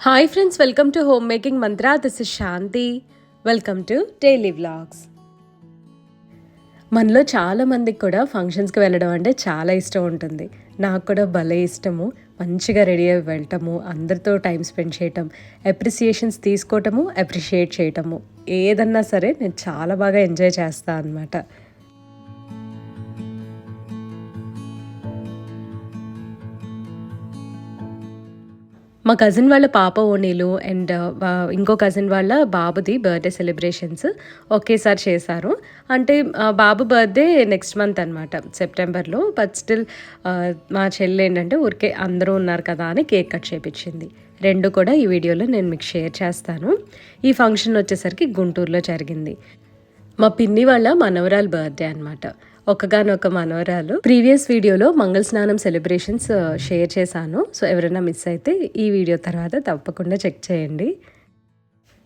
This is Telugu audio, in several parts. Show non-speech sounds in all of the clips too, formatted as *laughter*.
Hi friends welcome to home making mantra this is Shanti welcome to daily vlogs మనలో చాలా మందికి కూడా ఫంక్షన్స్కి వెళ్ళడం అంటే చాలా ఇష్టం ఉంటుంది. నాకు కూడా భలే ఇష్టము. మంచిగా రెడీ అయ్యి వెళ్ళటము అందరితో టైం స్పెండ్ చేయటం అప్రిసియేషన్స్ తీసుకోవటము అప్రిషియేట్ చేయటము. ఏదన్నా సరే నేను చాలా బాగా ఎంజాయ్ చేస్తాను అనమాట మా కజిన్ వాళ్ళ పాప ఓణీలు అండ్ uh, ఇంకో కజిన్ వాళ్ళ బాబుది బర్త్డే సెలబ్రేషన్స్ ఒకేసారి చేశారు. అంటే బాబు బర్త్డే నెక్స్ట్ మంత్ అనమాట సెప్టెంబర్లో బట్ స్టిల్ మా చెల్లి ఏంటంటే ఊరికే అందరూ ఉన్నారు కదా అని కేక్ కట్ చేపించింది. రెండు కూడా ఈ వీడియోలో నేను మీకు షేర్ చేస్తాను. ఈ ఫంక్షన్ వచ్చేసరికి గుంటూరులో జరిగింది. మా పిన్ని వాళ్ళ మనవరాలు బర్త్డే అనమాట ఒకగానొక మనోరాలు ప్రీవియస్ వీడియోలో మంగళ స్నానం సెలబ్రేషన్స్ uh, షేర్ చేశాను. సో ఎవరైనా మిస్ అయితే ఈ వీడియో తర్వాత తప్పకుండా చెక్ చేయండి.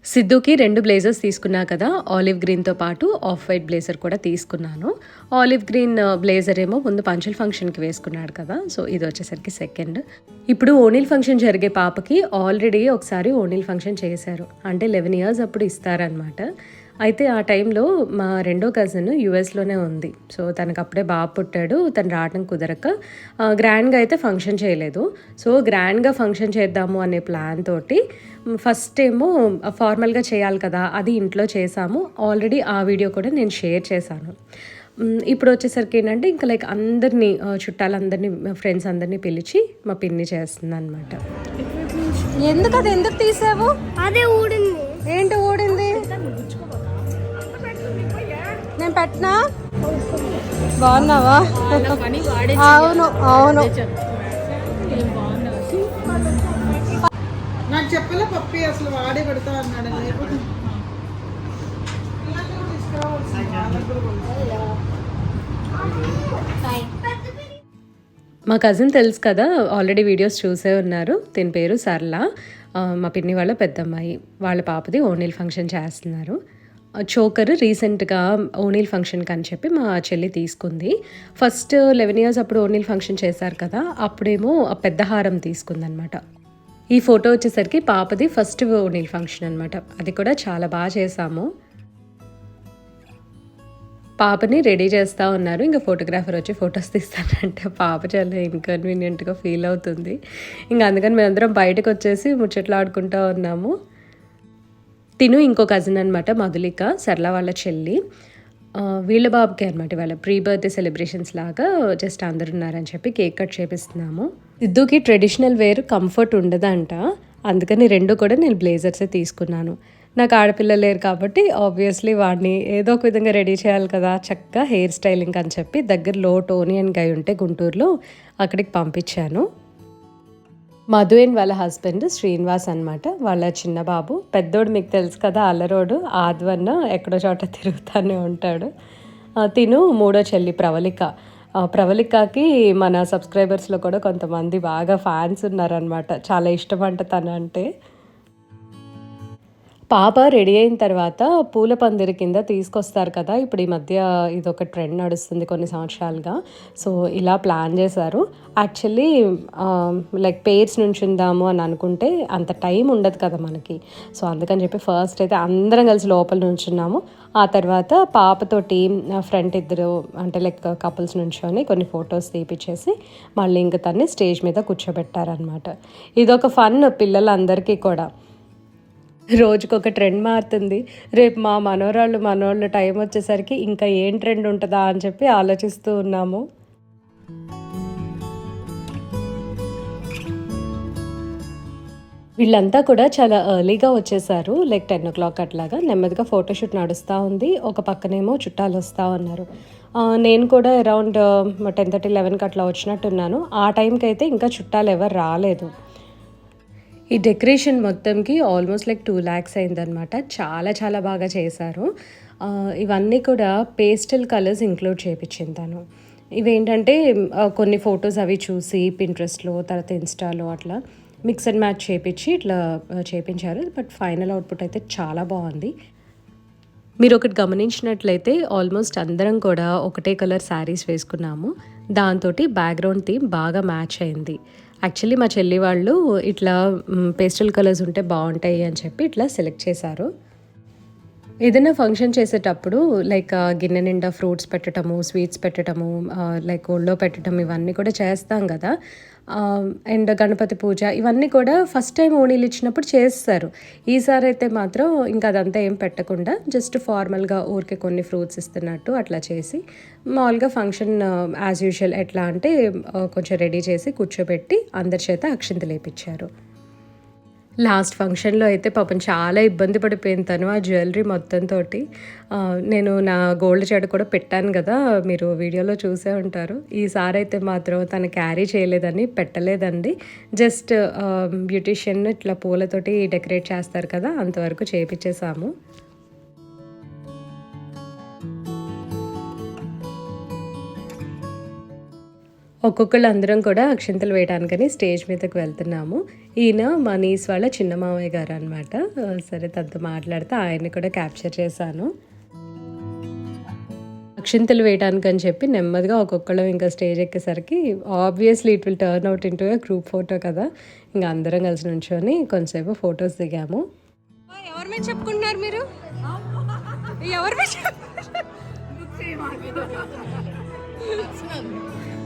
సిద్ధుకి రెండు బ్లేజర్స్ తీసుకున్నా కదా ఆలివ్ గ్రీన్తో పాటు ఆఫ్ వైట్ బ్లేజర్ కూడా తీసుకున్నాను. ఆలివ్ గ్రీన్ బ్లేజర్ ఏమో ముందు పంచుల ఫంక్షన్కి వేసుకున్నాడు కదా సో ఇది వచ్చేసరికి సెకండ్ ఇప్పుడు ఓణీల్ ఫంక్షన్ జరిగే పాపకి ఆల్రెడీ ఒకసారి ఓణీల్ ఫంక్షన్ చేశారు. అంటే లెవెన్ ఇయర్స్ అప్పుడు ఇస్తారనమాట అయితే ఆ టైంలో మా రెండో కజిన్ యూఎస్లోనే ఉంది. సో తనకు అప్పుడే బాబు పుట్టాడు. తను రావడం కుదరక గ్రాండ్గా అయితే ఫంక్షన్ చేయలేదు. సో గ్రాండ్గా ఫంక్షన్ చేద్దాము అనే ప్లాన్ తోటి ఫస్ట్ ఏమో ఫార్మల్గా చేయాలి కదా అది ఇంట్లో చేసాము ఆల్రెడీ ఆ వీడియో కూడా నేను షేర్ చేశాను. ఇప్పుడు వచ్చేసరికి ఏంటంటే ఇంకా లైక్ అందరినీ చుట్టాలందరినీ ఫ్రెండ్స్ అందరినీ పిలిచి మా పిన్ని చేస్తుంది అనమాట ఎందుకు అది ఎందుకు తీసావు? అదే ఊడింది. ఏంటి ఊడింది? నేను పెట్టినా? బాగున్నావా? అవును అవును. నాకు చెప్పలే పప్పి అసలు వాడే పెడతా అన్నాడు. లేకపోతే. మా కజిన్ తెలుసు కదా ఆల్రెడీ వీడియోస్ చూసే ఉన్నారు. దీని పేరు సరళ. ఆ, మా పిన్ని వాళ్ళ పెద్దమ్మాయి. వాళ్ళ పాపది ఓనీల్ ఫంక్షన్ చేస్తున్నారు. చోకర్ రీసెంట్గా ఓనీల్ ఫంక్షన్కి అని చెప్పి మా చెల్లి తీసుకుంది. ఫస్ట్ లెవెన్ ఇయర్స్ అప్పుడు ఓనీల్ ఫంక్షన్ చేశారు కదా అప్పుడేమో ఆ పెద్ద హారం తీసుకుందనమాట. ఈ ఫోటో వచ్చేసరికి పాపది ఫస్ట్ ఓనీల్ ఫంక్షన్ అనమాట. అది కూడా చాలా బాగా చేసాము పాపని రెడీ చేస్తూ ఉన్నారు. ఇంకా ఫోటోగ్రాఫర్ వచ్చి ఫొటోస్ తీస్తానంటే పాప చాలా ఇన్కన్వీనియంట్గా ఫీల్ అవుతుంది. ఇంకా అందుకని మేమందరం బయటకు వచ్చేసి ముచ్చట్లు ఆడుకుంటూ ఉన్నాము. తిను ఇంకో కజిన్ అనమాట మధులిక సరళ వాళ్ళ చెల్లి. వీళ్ళ బాబుకి అనమాట వాళ్ళ ప్రీ బర్త్డే సెలబ్రేషన్స్ లాగా జస్ట్ అందరు ఉన్నారని చెప్పి కేక్ కట్ చేపిస్తున్నాము. సిద్ధుకి ట్రెడిషనల్ వేర్ కంఫర్ట్ ఉండదంట. అందుకని రెండు కూడా నేను బ్లేజర్సే తీసుకున్నాను. నాకు ఆడపిల్లలు లేరు కాబట్టి ఆబ్వియస్లీ వాడిని ఏదో ఒక విధంగా రెడీ చేయాలి కదా చక్కగా హెయిర్ స్టైలింగ్ అని చెప్పి దగ్గరలో టోనియన్ గై ఉంటే గుంటూరులో అక్కడికి పంపించాను. మధువేన్ వాళ్ళ హస్బెండ్ శ్రీనివాస్ అన్నమాట. వాళ్ళ చిన్న బాబు. పెద్దోడు మీకు తెలుసు కదా అల్లరోడు. ఆద్వన్న ఎక్కడో చోట తిరుగుతూనే ఉంటాడు. తిను మూడో చెల్లి ప్రవళిక. ప్రవళికకి మన సబ్స్క్రైబర్స్లో కూడా కొంతమంది బాగా ఫ్యాన్స్ ఉన్నారనమాట చాలా ఇష్టం అంట తను అంటే. పాప రెడీ అయిన తర్వాత పూల పందిరి కింద తీసుకొస్తారు కదా. ఇప్పుడు ఈ మధ్య ఇది ఒక ట్రెండ్ నడుస్తుంది కొన్ని సంవత్సరాలుగా. సో ఇలా ప్లాన్ చేశారు. యాక్చువల్లీ లైక్ పేర్స్ నుంచి ఉందాము అని అనుకుంటే అంత టైం ఉండదు కదా మనకి. సో అందుకని చెప్పి ఫస్ట్ అయితే అందరం కలిసి లోపల నుంచున్నాము ఆ తర్వాత పాపతోటి ఫ్రంట్ ఇద్దరు అంటే లైక్ కపుల్స్ నుంచొని కొన్ని ఫొటోస్ తీపిచ్చేసి మళ్ళీ ఇంక తన్ని స్టేజ్ మీద కూర్చోబెట్టారనమాట ఇదొక ఫన్ పిల్లలందరికీ కూడా. రోజుకొక ట్రెండ్ మారుతుంది. రేపు మా మనోరాళ్ళు మనోళ్ళు టైం వచ్చేసరికి ఇంకా ఏం ట్రెండ్ ఉంటుందా అని చెప్పి ఆలోచిస్తూ ఉన్నాము. వీళ్ళంతా కూడా చాలా ఎర్లీగా వచ్చేసారు. లైక్ టెన్ ఓ క్లాక్ అట్లాగా నెమ్మదిగా ఫోటోషూట్ నడుస్తూ ఉంది. ఒక పక్కనేమో చుట్టాలు వస్తూ ఉన్నారు. నేను కూడా అరౌండ్ టెన్ థర్టీ లెవెన్కి అట్లా వచ్చినట్టున్నాను. ఆ టైంకి అయితే ఇంకా చుట్టాలు ఎవరు రాలేదు. ఈ డెకరేషన్ మొత్తంకి ఆల్మోస్ట్ లైక్ టూ ల్యాక్స్ అయిందనమాట చాలా చాలా బాగా చేశారు. ఇవన్నీ కూడా పేస్టల్ కలర్స్ ఇంక్లూడ్ చేయించింది తను. ఇవేంటంటే కొన్ని ఫొటోస్ అవి చూసి పింట్రెస్ట్లో తర్వాత ఇన్స్టాలో అట్లా మిక్స్ అండ్ మ్యాచ్ చేపించి ఇట్లా చేపించారు. బట్ ఫైనల్ అవుట్పుట్ అయితే చాలా బాగుంది. మీరు ఒకటి గమనించినట్లయితే ఆల్మోస్ట్ అందరం కూడా ఒకటే కలర్ శారీస్ వేసుకున్నాము. దాంతో బ్యాక్గ్రౌండ్ థీమ్ బాగా మ్యాచ్ అయింది. యాక్చువల్లీ మా చెల్లి వాళ్ళు ఇట్లా పేస్టల్ కలర్స్ ఉంటే బాగుంటాయి అని చెప్పి ఇట్లా సెలెక్ట్ చేశారు. ఏదైనా ఫంక్షన్ చేసేటప్పుడు లైక్ గిన్నె నిండా ఫ్రూట్స్ పెట్టడము స్వీట్స్ పెట్టడము లైక్ ఒళ్ళో పెట్టడం ఇవన్నీ కూడా చేస్తాం కదా. అండ్ గణపతి పూజ ఇవన్నీ కూడా ఫస్ట్ టైం ఓణీలు ఇచ్చినప్పుడు చేస్తారు. ఈసారి అయితే మాత్రం ఇంకా అదంతా ఏం పెట్టకుండా జస్ట్ ఫార్మల్గా ఊరికే కొన్ని ఫ్రూట్స్ ఇస్తున్నట్టు అట్లా చేసి మామూలుగా ఫంక్షన్ యాజ్ యూజువల్ ఎట్లా అంటే కొంచెం రెడీ చేసి కూర్చోబెట్టి అందరి చేత అక్షింతలు లేపించారు లాస్ట్ ఫంక్షన్లో అయితే పాపం చాలా ఇబ్బంది పడిపోయింది తను ఆ జ్యువెలరీ మొత్తం తోటి. నేను నా గోల్డ్ చెడ కూడా పెట్టాను కదా మీరు వీడియోలో చూసే ఉంటారు. ఈసారి అయితే మాత్రం తను క్యారీ చేయలేదని పెట్టలేదండి. జస్ట్ బ్యూటిషియన్ ఇట్లా పూలతోటి డెకరేట్ చేస్తారు కదా అంతవరకు చేపించేసాము ఒక్కొక్కళ్ళు అందరం కూడా అక్షింతలు వేయడానికని స్టేజ్ మీదకి వెళ్తున్నాము. ఈయన మా నీస్ వాళ్ళ చిన్న మామయ్య గారు అనమాట సరే తనతో మాట్లాడితే ఆయన్ని కూడా క్యాప్చర్ చేశాను. అక్షింతలు వేయడానికి అని చెప్పి నెమ్మదిగా ఒక్కొక్కళ్ళం ఇంకా stage ఎక్కేసరికి obviously it will turn out into group photo కదా. ఇంకా అందరం కలిసి నుంచొని కొంతసేపు ఫొటోస్ దిగాము. ఎవరి మీద చెప్పుకుంటున్నారు మీరు? ఎవరి మీద *laughs*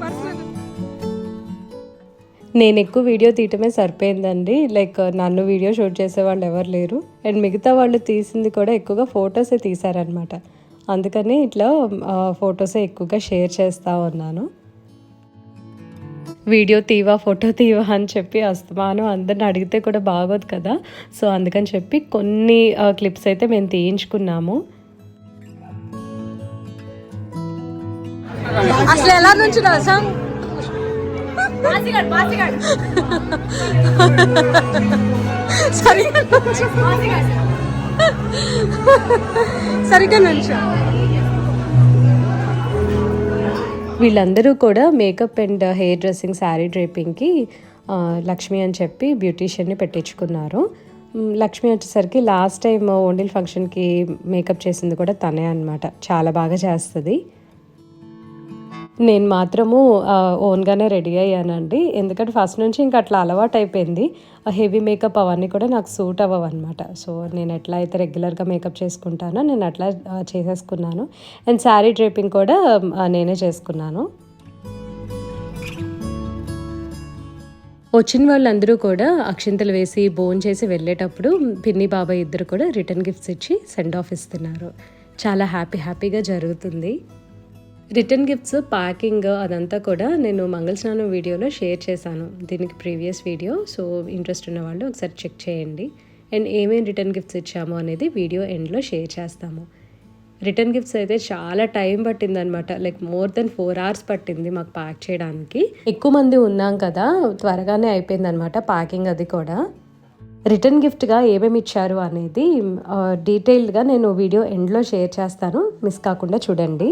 నేను ఎక్కువ వీడియో తీయటమే సరిపోయిందండి. లైక్ uh, నన్ను వీడియో షూట్ చేసే వాళ్ళు ఎవరు లేరు. అండ్ మిగతా వాళ్ళు తీసింది కూడా ఎక్కువగా ఫొటోసే తీశారనమాట అందుకని ఇట్లా uh, ఫొటోసే ఎక్కువగా షేర్ చేస్తూ ఉన్నాను. వీడియో తీవా ఫోటో తీవా అని చెప్పి అస్తమానం అందరిని అడిగితే కూడా బాగోదు కదా. సో అందుకని చెప్పి కొన్ని uh, క్లిప్స్ అయితే మేము తీయించుకున్నాము. అసలు ఎలా నుంచి సరిగా నుంచో. సరిగా నుంచో. వీళ్ళందరూ కూడా makeup and hair dressing sari డ్రైపింగ్కి Lakshmi అని చెప్పి బ్యూటీషియన్ని పెట్టించుకున్నారు. లక్ష్మి వచ్చేసరికి లాస్ట్ టైం ఓండిల్ ఫంక్షన్కి మేకప్ చేసింది కూడా తనే అనమాట చాలా బాగా చేస్తుంది. నేను మాత్రము ఓన్గానే రెడీ అయ్యానండి. ఎందుకంటే ఫస్ట్ నుంచి ఇంకా అట్లా అలవాటు అయిపోయింది ఆ హెవీ మేకప్ అవన్నీ కూడా నాకు సూట్ అవ్వవు అనమాట సో నేను ఎట్లా అయితే రెగ్యులర్గా మేకప్ చేసుకుంటానో నేను అట్లా చేసేసుకున్నాను. అండ్ శారీ డ్రేపింగ్ కూడా నేనే చేసుకున్నాను. వచ్చిన వాళ్ళందరూ కూడా అక్షింతలు వేసి బోన్ చేసి వెళ్ళేటప్పుడు పిన్ని బాబాయ్ ఇద్దరు కూడా రిటర్న్ గిఫ్ట్స్ ఇచ్చి సెండ్ ఆఫ్ ఇస్తున్నారు. చాలా హ్యాపీ హ్యాపీగా జరుగుతుంది. రిటర్న్ గిఫ్ట్స్ ప్యాకింగ్ అదంతా కూడా నేను మంగళ స్నానం వీడియోలో షేర్ చేశాను. దీనికి ప్రీవియస్ వీడియో సో ఇంట్రెస్ట్ ఉన్న వాళ్ళు ఒకసారి చెక్ చేయండి. అండ్ ఏమేమి రిటర్న్ గిఫ్ట్స్ ఇచ్చామో అనేది వీడియో ఎండ్లో షేర్ చేస్తాము. రిటర్న్ గిఫ్ట్స్ అయితే చాలా time పట్టిందనమాట. Like more then four hours పట్టింది మాకు ప్యాక్ చేయడానికి. ఎక్కువ మంది ఉన్నాం కదా త్వరగానే అయిపోయింది అనమాట ప్యాకింగ్ అది కూడా. రిటర్న్ గిఫ్ట్గా ఏమేమి ఇచ్చారు అనేది డీటెయిల్డ్గా నేను వీడియో ఎండ్లో షేర్ చేస్తాను. మిస్ కాకుండా చూడండి.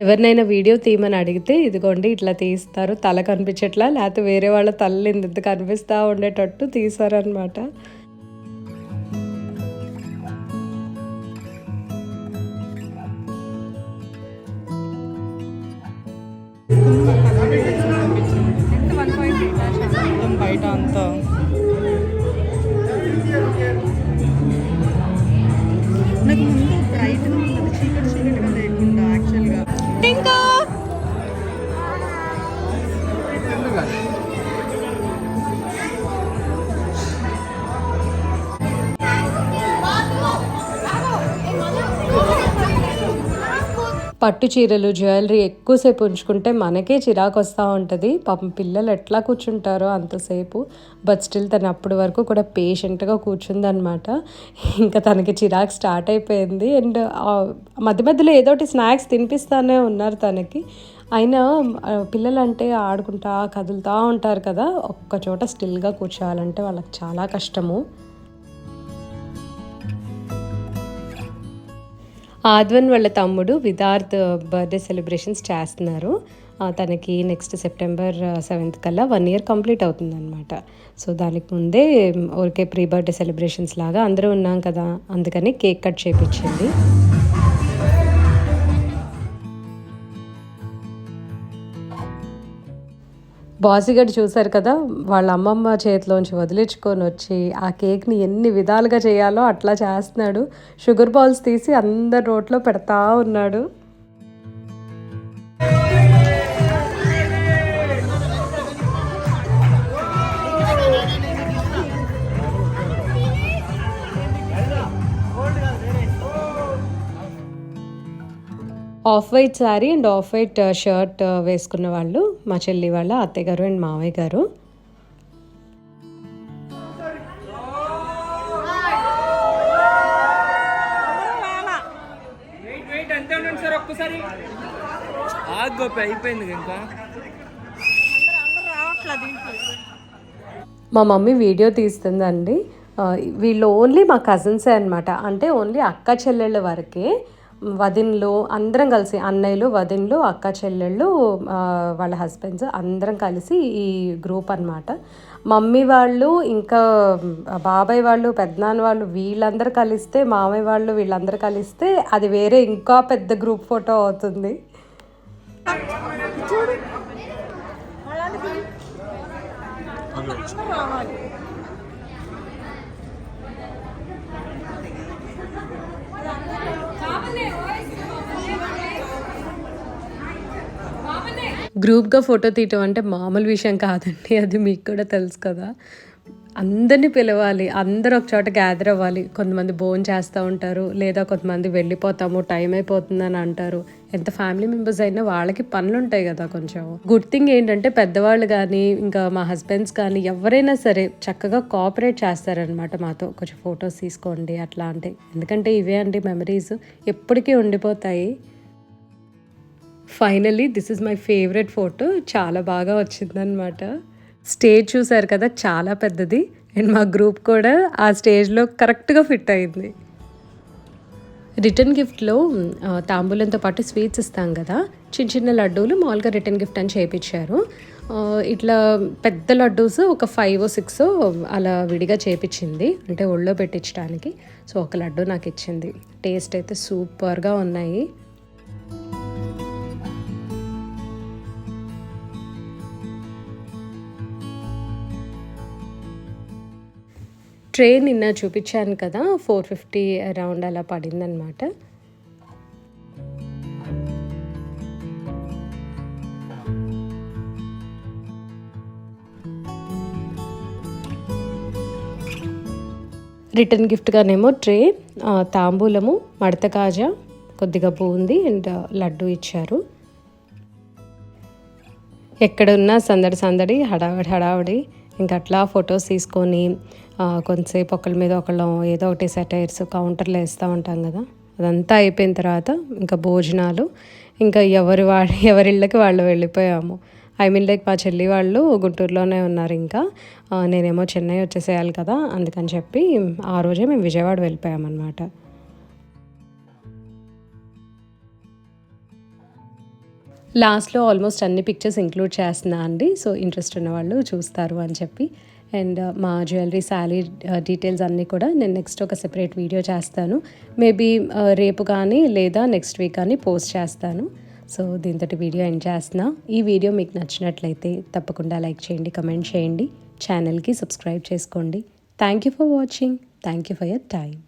ఎవరినైనా వీడియో తీయమని అడిగితే ఇదిగోండి ఇట్లా తీస్తారు తల కనిపించట్లా లేకపోతే వేరే వాళ్ళ తల్లి ఇంత కనిపిస్తూ ఉండేటట్టు తీసారనమాట బయట అంతా? పట్టు చీరలు జ్యువెలరీ ఎక్కువసేపు ఉంచుకుంటే మనకే చిరాకు వస్తూ ఉంటుంది. పాపం పిల్లలు ఎట్లా కూర్చుంటారో అంతసేపు. బట్ స్టిల్ తను అప్పటి వరకు కూడా పేషెంట్గా కూర్చుందనమాట ఇంకా తనకి చిరాకు స్టార్ట్ అయిపోయింది. అండ్ మధ్య మధ్యలో ఏదో ఒకటి స్నాక్స్ తినిపిస్తానే ఉన్నారు తనకి. అయినా పిల్లలంటే ఆడుకుంటా కదులుతూ ఉంటారు కదా. ఒక్క చోట స్టిల్గా కూర్చోవాలంటే వాళ్ళకి చాలా కష్టము. ఆద్వన్ వాళ్ళ తమ్ముడు విదార్థ్ బర్త్డే సెలబ్రేషన్స్ చేస్తున్నారు. తనకి నెక్స్ట్ సెప్టెంబర్ సెవెంత్ కల్లా వన్ ఇయర్ కంప్లీట్ అవుతుందన్నమాట. సో దానికి ముందే ఊరికే ప్రీ బర్త్డే సెలబ్రేషన్స్ లాగా అందరూ ఉన్నాం కదా అందుకని కేక్ కట్ చేపించింది. బాసిగడ్ చూశారు కదా వాళ్ళ అమ్మమ్మ చేతిలోంచి వదిలించుకొని వచ్చి ఆ కేక్ని ఎన్ని విధాలుగా చేయాలో అట్లా చేస్తున్నాడు. షుగర్ బాల్స్ తీసి అందరి రోట్లో పెడతా ఉన్నాడు. Off white sari and off white shirt వేసుకున్న వాళ్ళు మా చెల్లి వాళ్ళ అత్తయ్య గారు అండ్ మావయ్య గారు. ఒక్కసారి. అయిపోయింది ఇంకా. మా మమ్మీ వీడియో తీస్తుందండి. ఆ, వీళ్ళు ఓన్లీ మా కజిన్సే అనమాట అంటే ఓన్లీ అక్క చెల్లెళ్ళ వరకే వదిన్లు అందరం కలిసి అన్నయ్యలు వదిన్లు అక్క చెల్లెళ్ళు వాళ్ళ హస్బెండ్స్ అందరం కలిసి ఈ గ్రూప్ అన్నమాట. మమ్మీ వాళ్ళు ఇంకా బాబాయ్ వాళ్ళు పెద్దనాన్న వాళ్ళు వీళ్ళందరూ కలిస్తే మామయ్య వాళ్ళు వీళ్ళందరూ కలిస్తే అది వేరే ఇంకా పెద్ద గ్రూప్ ఫోటో అవుతుంది. గ్రూప్గా ఫోటో తీయటం అంటే మామూలు విషయం కాదండి. అది మీకు కూడా తెలుసు కదా. అందరినీ పిలవాలి. అందరూ ఒక చోట గ్యాదర్ అవ్వాలి. కొంతమంది భోజనం చేస్తూ ఉంటారు. లేదా కొంతమంది వెళ్ళిపోతాము. టైం అయిపోతుందని అంటారు. ఎంత ఫ్యామిలీ మెంబర్స్ అయినా వాళ్ళకి పనులు ఉంటాయి కదా కొంచెం. గుడ్ థింగ్ ఏంటంటే పెద్దవాళ్ళు కానీ ఇంకా మా హస్బెండ్స్ కానీ ఎవరైనా సరే చక్కగా కోఆపరేట్ చేస్తారనమాట మాతో. కొంచెం ఫొటోస్ తీసుకోండి అట్లా అంటే ఎందుకంటే ఇవే అండి మెమరీస్ ఎప్పటికీ ఉండిపోతాయి. Finally this is my favourite photo చాలా బాగా వచ్చిందనమాట స్టేజ్ చూసారు కదా చాలా పెద్దది. అండ్ మా గ్రూప్ కూడా ఆ స్టేజ్లో కరెక్ట్గా ఫిట్ అయింది. రిటర్న్ గిఫ్ట్లో తాంబూలంతో పాటు స్వీట్స్ ఇస్తాం కదా. చిన్న చిన్న లడ్డూలు మామూలుగా రిటర్న్ గిఫ్ట్ అని చేయించారు ఇట్లా పెద్ద లడ్డూస్ ఒక ఫైవ్ సిక్స్ అలా విడిగా చేపించింది. అంటే ఒళ్ళో పెట్టించడానికి. సో ఒక లడ్డు నాకు ఇచ్చింది. టేస్ట్ అయితే సూపర్గా ఉన్నాయి. ట్రే నిన్న చూపించాను కదా ఫోర్ ఫిఫ్టీ అరౌండ్ అలా పడిందనమాట రిటర్న్ గిఫ్ట్గానేమో ట్రే తాంబూలము మడత కాజా కొద్దిగా బూంది అండ్ లడ్డు ఇచ్చారు. ఎక్కడున్నా సందడి సందడి హడావిడి హడావిడి ఇంకా అట్లా ఫొటోస్ తీసుకొని కొంతసేపు ఒకళ్ళ మీద ఒకళ్ళం ఏదో ఒకటి సెటైర్స్ కౌంటర్లో వేస్తూ ఉంటాం కదా. అదంతా అయిపోయిన తర్వాత ఇంకా భోజనాలు ఇంకా ఎవరి వాడి *laughs* ఎవరిళ్ళకి వాళ్ళు వెళ్ళిపోయాము. ఐ మీన్ లైక్ మా చెల్లి వాళ్ళు గుంటూరులోనే ఉన్నారు ఇంకా. నేనేమో చెన్నై వచ్చేసేయాలి కదా అందుకని చెప్పి ఆ రోజే మేము విజయవాడ వెళ్ళిపోయామన్నమాట. లాస్ట్లో ఆల్మోస్ట్ అన్ని పిక్చర్స్ ఇంక్లూడ్ చేస్తున్నా అండి. సో ఇంట్రెస్ట్ ఉన్న వాళ్ళు చూస్తారు అని చెప్పి. అండ్ మా జ్యువెలరీ శాలీ డీటెయిల్స్ అన్నీ కూడా నేను నెక్స్ట్ ఒక సెపరేట్ వీడియో చేస్తాను. మేబీ రేపు కానీ లేదా నెక్స్ట్ వీక్ కానీ పోస్ట్ చేస్తాను. సో దీంతో వీడియో ఎండ్ చేస్తున్నా. ఈ వీడియో మీకు నచ్చినట్లయితే తప్పకుండా లైక్ చేయండి కమెంట్ చేయండి. ఛానల్కి సబ్స్క్రైబ్ చేసుకోండి. Thank you for watching thank you for your time